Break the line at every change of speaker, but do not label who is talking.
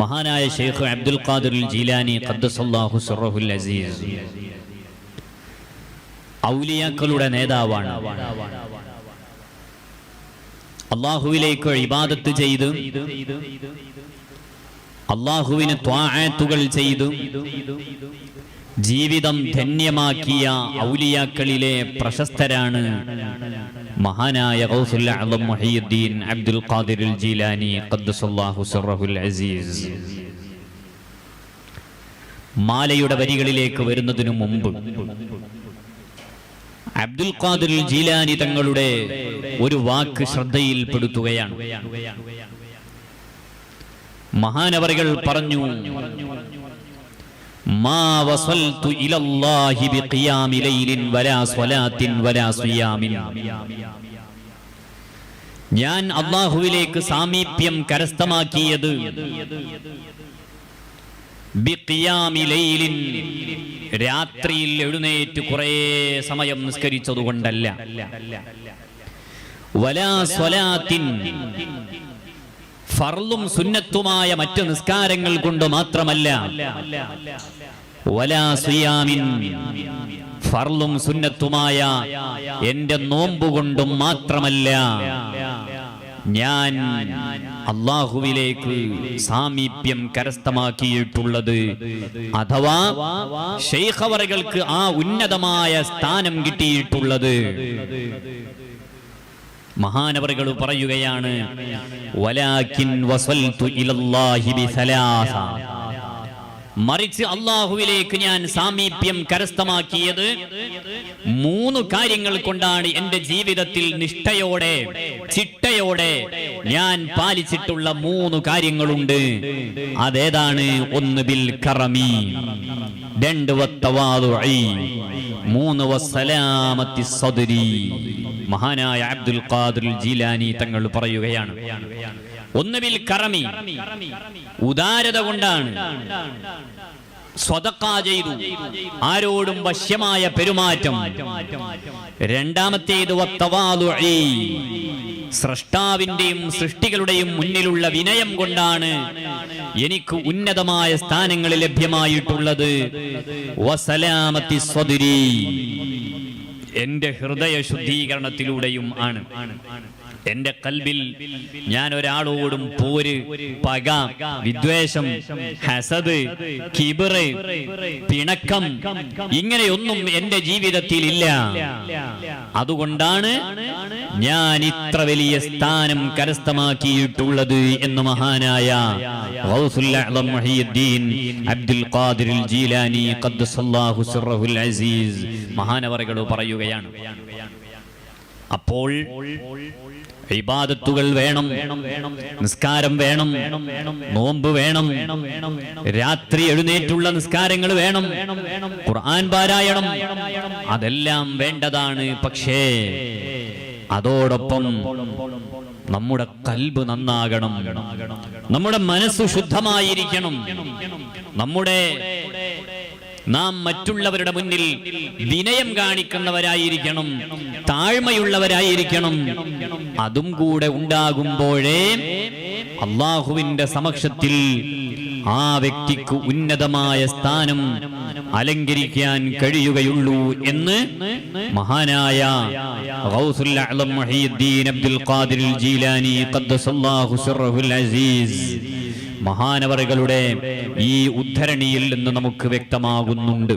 മഹാനായ ഷെയ്ഖ് അബ്ദുൽ ഖാദിർ ജീലാനി ഖദ്ദസല്ലാഹു സുറഹുൽ അസീസ്. ഔലിയാക്കളുടെ നേതാവാണ്. അള്ളാഹുവിലേക്ക് ഇബാദത്ത് ചെയ്ത് അള്ളാഹുവിന് ത്വാഴത്തുകൾ ചെയ്ത് ജീവിതം ധന്യമാക്കിയ ഔലിയാക്കളിലെ പ്രശസ്തരാണ് മഹാനായ മുഹയ്യിദ്ദീൻ അബ്ദുൽ ഖാദിർ ജീലാനി അസീസ്. മാലയുടെ വരികളിലേക്ക് വരുന്നതിനു മുമ്പ് അബ്ദുൽ ഖാദിർ ജീലാനി തങ്ങളുടെ ഒരു വാക്ക് ശ്രദ്ധയിൽപ്പെടുത്തുകയാണ്. മഹാനവറികൾ പറഞ്ഞു മാ വസൽതു ഇലല്ലാഹി ബിഖിയാമി ലൈലിൻ വലാ സ്വലാത്തിൻ വലാ സിയാമിൻ ഞാൻ അള്ളാഹുവിലേക്ക് സാമീപ്യം കരസ്ഥമാക്കിയത് രാത്രിയിൽ എഴുന്നേറ്റ് കുറേ സമയം നിസ്കരിച്ചതുകൊണ്ടല്ല. ഫർളും സുന്നത്തുമായ മറ്റു നിസ്കാരങ്ങൾ കൊണ്ട് മാത്രമല്ല. വലാ ഫർളും സുന്നത്തുമായ എന്റെ നോമ്പുകൊണ്ടും മാത്രമല്ല. ഞാൻ അള്ളാഹുവിലേക്ക് സാമീപ്യം കരസ്ഥമാക്കിയിട്ടുള്ളത് അഥവാ ഷെയ്ഖവറുകൾക്ക് ആ ഉന്നതമായ സ്ഥാനം കിട്ടിയിട്ടുള്ളത്. മഹാനവറുകൾ പറയുകയാണ് വലാക്കിൻ വസൽതു ഇലല്ലാഹി ബിസലാസ. മറിച്ച് അള്ളാഹുവിലേക്ക് ഞാൻ സാമീപ്യം കരസ്ഥമാക്കിയത് മൂന്ന് കാര്യങ്ങൾ കൊണ്ടാണ് എന്റെ ജീവിതത്തിൽ നിഷ്ഠയോടെ ചിട്ടയോടെ ഞാൻ പാലിച്ചിട്ടുള്ള മൂന്ന് കാര്യങ്ങളുണ്ട്. അതേതാണ്? ഒന്ന് ബിൽ കറമി. രണ്ട് മൂന്ന് വസ്സലാമത്തി സദരി. മഹാനായ അബ്ദുൽ ഖാദിർ ജീലാനി തങ്ങൾ പറയുകയാണ്. ഒന്നുവിൽ കറമി. ഉദാരത കൊണ്ടാണ്. സ്വതക്കാ ചെയ്തു. ആരോടും വശ്യമായ പെരുമാറ്റം. രണ്ടാമത്തേത് വത്തവാദുഇ സ്രഷ്ടാവിന്റെയും സൃഷ്ടികളുടെയും മുന്നിലുള്ള വിനയം കൊണ്ടാണ് എനിക്ക് ഉന്നതമായ സ്ഥാനങ്ങൾ ലഭ്യമായിട്ടുള്ളത്. എന്റെ ഹൃദയ ശുദ്ധീകരണത്തിലൂടെയും ആണ്. എന്റെ കൽബിൽ ഞാൻ ഒരാളോടും പോര് പക വിദ്വേഷം ഹസദ് കിബിറ് പിണക്കം ഇങ്ങനെയൊന്നും എന്റെ ജീവിതത്തിൽ ഇല്ല. അതുകൊണ്ടാണ് ഞാൻ ഇത്ര വലിയ സ്ഥാനം കരസ്ഥമാക്കിയിട്ടുള്ളത് എന്ന് മഹാനായ അബ്ദുൽ ജീലാനി അസീസ് മഹാനവറുകൾ പറയുകയാണ്. അപ്പോൾ ഇബാദത്തുകൾ വേണം നിസ്കാരം വേണം നോമ്പ് വേണം രാത്രി എഴുന്നേറ്റുള്ള നിസ്കാരങ്ങൾ വേണം ഖുർആൻ പാരായണം അതെല്ലാം വേണ്ടതാണ്. പക്ഷേ അതോടൊപ്പം നമ്മുടെ കൽബ് നന്നാകണം നമ്മുടെ മനസ്സ് ശുദ്ധമായിരിക്കണം നമ്മുടെ നാം മറ്റുള്ളവരുടെ മുന്നിൽ വിനയം കാണിക്കുന്നവരായിരിക്കണം താഴ്മയുള്ളവരായിരിക്കണം. അതും കൂടെ ഉണ്ടാകുമ്പോഴേ അള്ളാഹുവിന്റെ സമക്ഷത്തിൽ ആ വ്യക്തിക്ക് ഉന്നതമായ സ്ഥാനം അലങ്കരിക്കാൻ കഴിയുകയുള്ളൂ എന്ന് മഹാനായ അബ്ദുൽ ഖാദിർ ജീലാനി അസീസ് മഹാനവറുകളുടെ ഈ ഉദ്ധരണിയിൽ നിന്ന് നമുക്ക് വ്യക്തമാകുന്നുണ്ട്.